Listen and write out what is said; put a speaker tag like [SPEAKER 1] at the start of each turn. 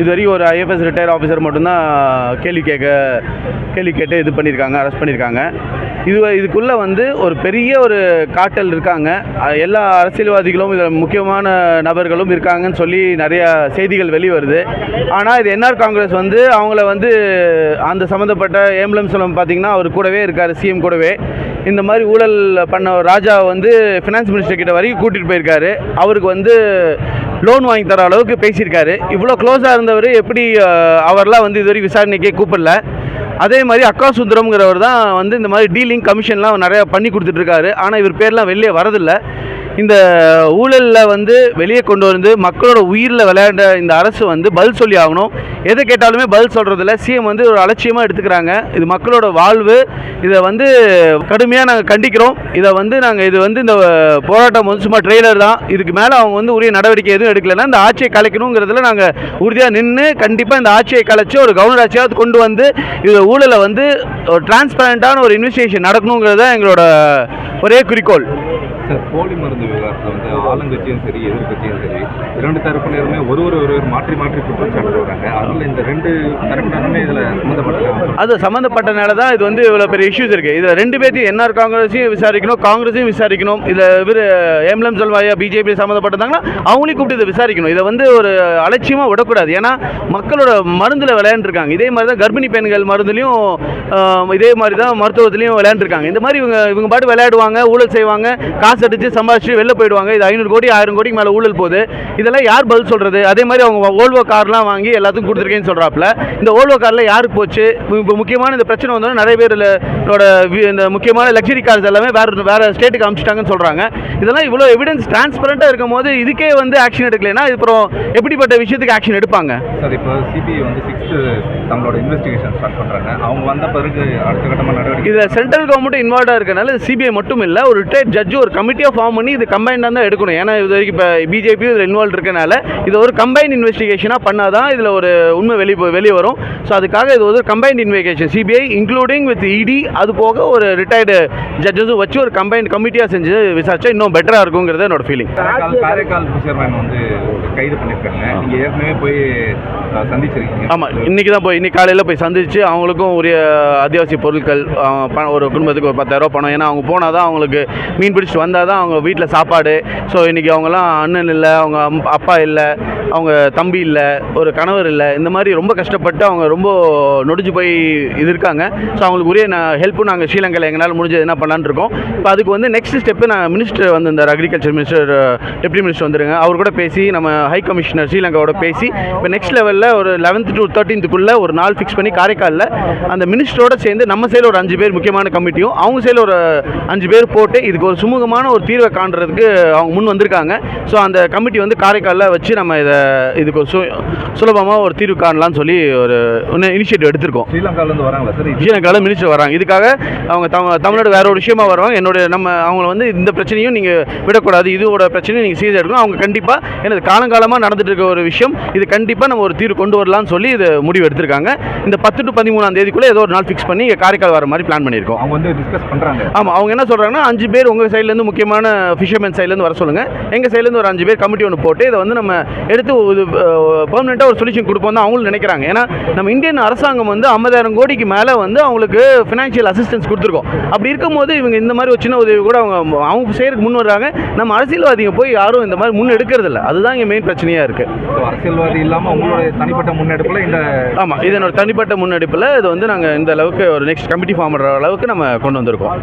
[SPEAKER 1] இது வரைக்கும் ஒரு ஐஎஃப்எஸ் ரிட்டையர் ஆஃபீஸர் மட்டும்தான் கேள்வி கேட்க கேள்வி கேட்டு இது பண்ணியிருக்காங்க அரெஸ்ட் பண்ணியிருக்காங்க. இது இதுக்குள்ளே வந்து ஒரு பெரிய ஒரு காட்டல் இருக்காங்க. எல்லா அரசியல்வாதிகளும் இதில் முக்கியமான நபர்களும் இருக்காங்கன்னு சொல்லி நிறையா செய்திகள் வெளிவருது. ஆனால் இது என்ஆர் காங்கிரஸ் வந்து அவங்கள வந்து அந்த சம்மந்தப்பட்ட ஏம்புலன்ஸ் பார்த்தீங்கன்னா அவர் கூடவே இருக்கார் சிஎம் கூடவே. இந்த மாதிரி ஊழல் பண்ண ராஜா வந்து ஃபினான்ஸ் மினிஸ்டர் கிட்ட வரைக்கும் கூட்டிகிட்டு போயிருக்காரு. அவருக்கு வந்து லோன் வாங்கி தர அளவுக்கு பேசியிருக்காரு. இவ்வளோ க்ளோஸாக இருந்தவர் எப்படி அவர்லாம் வந்து இதுவரை விசாரணைக்கே கூப்பிடல. அதே மாதிரி அக்கா சுந்தரம்ங்கிறவர் தான் வந்து இந்த மாதிரி டீலிங் கமிஷன்லாம் நிறையா பண்ணி கொடுத்துட்ருக்காரு ஆனால் இவர் பேர்லாம் வெளியே வரதில்லை. இந்த ஊழலில் வந்து வெளியே கொண்டு வந்து மக்களோட உயிரில் விளையாண்ட இந்த அரசு வந்து பதில் சொல்லி ஆகணும். எதை கேட்டாலுமே பதில் சொல்கிறதில்ல சிஎம் வந்து ஒரு அலட்சியமாக எடுத்துக்கிறாங்க. இது மக்களோட வாழ்வு. இதை வந்து கடுமையாக நாங்கள் கண்டிக்கிறோம். இதை வந்து நாங்கள் இது வந்து இந்த போராட்டம் வந்து சும்மா ட்ரெய்லர் தான். இதுக்கு மேலே அவங்க வந்து உரிய நடவடிக்கை எதுவும் எடுக்கலைன்னா இந்த ஆட்சியை கலைக்கணுங்கிறதுல நாங்கள் உறுதியாக நின்று கண்டிப்பாக இந்த ஆட்சியை கலைச்சி ஒரு கவர்னர் ஆட்சியாவது கொண்டு வந்து இது ஊழலை வந்து ஒரு டிரான்ஸ்பரண்ட்டான ஒரு இன்வெஸ்டிகேஷன் நடக்கணுங்கிறது தான் எங்களோட ஒரே குறிக்கோள்.
[SPEAKER 2] சார் போலி மருந்து விவகாரத்தில் வந்து ஆளுங்கட்சியும் சரி எதிர்கட்சியும் சரி இரண்டு தரப்பினருமே ஒருவர் ஒருவர் மாற்றி மாற்றி குற்றம் சாட்டுறாங்க அதில் இந்த ரெண்டு தரப்பினருமே இதில் சம்மந்தப்பட்ட
[SPEAKER 1] அது சம்மந்தப்பட்டனால தான் இது வந்து இவ்வளோ பெரிய இஷ்யூஸ் இருக்குது இதில் ரெண்டு பேர்த்தையும் என்ஆர் காங்கிரஸையும் விசாரிக்கணும் காங்கிரஸையும் விசாரிக்கணும். இதில் இவர் எம்எல்எம் செல்வாயா பிஜேபி சம்மந்தப்பட்டிருந்தாங்கன்னா அவங்களையும் கூப்பிட்டு இதை விசாரிக்கணும். இதை வந்து ஒரு அலட்சியமாக விடக்கூடாது. ஏன்னா மக்களோட மருந்தில் விளையாண்டுருக்காங்க. இதே மாதிரி தான் கர்ப்பிணி பெண்கள் மருந்துலையும் இதே மாதிரி தான் மருத்துவத்துலையும் விளையாண்டுருக்காங்க. இந்த மாதிரி இவங்க இவங்க பாட்டு விளையாடுவாங்க ஊழல் செய்வாங்க காசு அடித்து சம்பாதிச்சு வெளில போயிடுவாங்க. இது ஐநூறு கோடி ஆயிரம் கோடிக்கு மேலே ஊழல் போகுது. இதெல்லாம் யார் பதில் சொல்கிறது அதே மாதிரி அவங்க ஓல்வோ கார்லாம் வாங்கி எல்லாத்துக்கும் கொடுத்துருக்கேன்னு சொல்கிறாப்புல இந்த ஓல்வோ காரில் யாருக்கு போச்சு? இப்போ முக்கியமான இந்த பிரச்சனை வந்தோடனே நிறைய பேர் இதோட வி- இந்த முக்கியமான லக்ஸரி கார்ஸ் எல்லாமே வேறு வேறு ஸ்டேட்டுக்கு அனுப்பிச்சிட்டாங்கன்னு சொல்கிறாங்க இதெல்லாம் இவ்வளோ எவிடன்ஸ் டிரான்ஸ்பரண்ட்டாக இருக்கும் போது இதுக்கே வந்து ஆக்ஷன் எடுக்கலைன்னா அப்புறம் எப்படிப்பட்ட விஷயத்துக்கு ஆக்ஷன் எடுப்பாங்க?
[SPEAKER 2] சார் இப்போ சிபிஐ வந்து சிக்ஸ்த்து தங்களோட இன்வெஸ்டிகேஷன் ஸ்டார்ட் பண்ணுறாங்க அவங்க வந்த பிறகு அடுத்த கட்டமாக நடவடிக்கை
[SPEAKER 1] இதில் சென்ட்ரல் கவர்மெண்ட் இன்வால்வாக இருக்கனால சிபிஐ மட்டும் இல்லை ஒரு ரிட்டையர்ட் ஜட்ஜு ஒரு கமிட்டியாக ஃபார்ம் பண்ணி இது கம்பைண்டாக தான் எடுக்கணும். ஏன்னா இது வரைக்கும் இப்போ பிஜேபி இதில் இன்வால்வ் இருக்கனால இது ஒரு கம்பைன் இன்வெஸ்டிகேஷனாக பண்ணால் தான் இதில் ஒரு உண்மை வெளி வெளியே வரும் ஸோ அதுக்காக இது ஒரு investigation CBI including with ED அது போக ஒரு ரிட்டையர்டு ஜட்ஜஸும் வச்சு ஒரு கம்பைன்ட் கமிட்டியாக செஞ்சு விசாரிச்சா இன்னும் பெட்டராக இருக்குங்கிறது என்னோட ஃபீலிங்
[SPEAKER 2] காரைக்கால் ஃபிஷர்மேன் வந்து கைது பண்ணியிருக்காங்க. நீங்கள் ஏற்கனவே போய் சந்திச்சிருக்கீங்க.
[SPEAKER 1] ஆமாம் இன்றைக்கி தான் போய் இன்னைக்கு காலையில் போய் சந்திச்சு அவங்களுக்கும் உரிய அத்தியாவசிய பொருட்கள் ஒரு குடும்பத்துக்கு ஒரு பத்தாயிரம் பணம். ஏன்னா அவங்க போனால் தான் அவங்களுக்கு மீன் பிடிச்சிட்டு வந்தால் தான் அவங்க வீட்டில் சாப்பாடு. ஸோ இன்றைக்கி அவங்கலாம் அண்ணன் இல்லை அவங்க அப்பா இல்லை. அவங்க தம்பி இல்லை ஒரு கணவர் இல்லை இந்த மாதிரி ரொம்ப கஷ்டப்பட்டு அவங்க ரொம்ப நொடிஞ்சு போய் இது இருக்காங்க. ஸோ அவங்களுக்கு உரிய நான் ஹெல்ப்பும் நாங்கள் ஸ்ரீலங்காவில் எங்களால் முடிஞ்சது என்ன பண்ணலான்னு இருக்கோம். இப்போ அதுக்கு வந்து நெக்ஸ்ட் ஸ்டெப்பு நான் மினிஸ்டர் வந்திருந்தார் அக்ரிகல்ச்சர் மினிஸ்டர் டெப்டி மினிஸ்டர் வந்துருங்க அவர் கூட பேசி நம்ம ஹை கமிஷனர் ஸ்ரீலங்காவோட பேசி இப்போ நெக்ஸ்ட் லெவலில் ஒரு லெவன்த் டு தேர்ட்டீன்த்துக்குள்ளே ஒரு நாள் ஃபிக்ஸ் பண்ணி காரைக்காலில் அந்த மினிஸ்டரோட சேர்ந்து நம்ம சைடில் ஒரு அஞ்சு பேர் முக்கியமான கமிட்டியும் அவங்க சைடில் ஒரு அஞ்சு பேர் போட்டு இதுக்கு ஒரு சுமூகமான ஒரு தீர்வை காண்றதுக்கு அவங்க முன் வந்திருக்காங்க. ஸோ அந்த கமிட்டி வந்து காரைக்காலில் வச்சு நம்ம இதை இதுக்கு சு சுலபமாக ஒரு தீர்வு காணலாம்னு சொல்லி ஒரு இனிஷியேட்டிவ் எடுத்திருக்கோம்.
[SPEAKER 2] ஸ்ரீலங்காலேருந்து வராங்களா சார்?
[SPEAKER 1] விஜயநகரில் மினிஸ்டர் வராங்க. இதுக்காக அவங்க தம தமிழ்நாடு வேற ஒரு விஷயமா வருவாங்க. என்னுடைய நம்ம அவங்கள வந்து இந்த பிரச்சனையும் நீங்கள் விடக்கூடாது. இதோட பிரச்சனையும் நீங்கள் சீரியஸ் எடுக்கணும். அவங்க கண்டிப்பாக எனது காலங்காலமாக நடந்துட்டு இருக்க ஒரு விஷயம். இது கண்டிப்பாக நம்ம ஒரு தீர்வு கொண்டு வரலாம்னு சொல்லி இது முடிவு எடுத்திருக்காங்க. இந்த பத்து டு பதிமூணாம் தேதிக்குள்ளே ஏதோ ஒரு நாள் ஃபிக்ஸ் பண்ணி காரைக்கால் வர மாதிரி பிளான் பண்ணியிருக்கோம்.
[SPEAKER 2] அவங்க வந்து டிஸ்கஸ் பண்ணுறாங்க
[SPEAKER 1] ஆமாம் அவங்க என்ன சொல்கிறாங்கன்னா அஞ்சு பேர் உங்கள் சைட்லேருந்து முக்கியமான ஃபிஷர்மேன் சைட்லேருந்து வர சொல்லுங்கள் எங்கள் சைட்லேருந்து ஒரு அஞ்சு பேர் கமிட்டி ஒன்று போட்டு இதை வந்து நம்ம எடுத்து ஒரு பெர்மனெண்ட்டாக ஒரு சொல்யூஷன் கொடுப்போம் தான் அவங்களும் நினைக்கிறாங்க. ஏன்னா நம்ம இந்தியன் அரசாங்கம் வந்து ஐம்பதாயிரம் கோடிக்கு மேலே வந்து அவங்களுக்கு ஃபினான்ஷியல் அசிஸ்டன்ஸ் கொடுத்துருக்கோம். அப்படி இருக்கும்போது இவங்க இந்த மாதிரி ஒரு சின்ன உதவி கூட அவங்க அவங்க செய்யறதுக்கு முன் வர்றாங்க. நம்ம அரசியல்வாதிங்க போய் யாரும் இந்த மாதிரி முன் எடுக்கிறதில்ல அதுதான் இங்கே மெயின் பிரச்சனையாக இருக்குது
[SPEAKER 2] அரசியல்வாதி இல்லாமல் உங்களுடைய தனிப்பட்ட முன்னெடுப்பில் இந்த
[SPEAKER 1] ஆமாம் இது என்னோட தனிப்பட்ட முன்னெடுப்பில் இது வந்து நாங்கள் இந்த அளவுக்கு ஒரு நெக்ஸ்ட் கமிட்டி ஃபார்ம் பண்ணுற அளவுக்கு நம்ம கொண்டு வந்திருக்கோம்.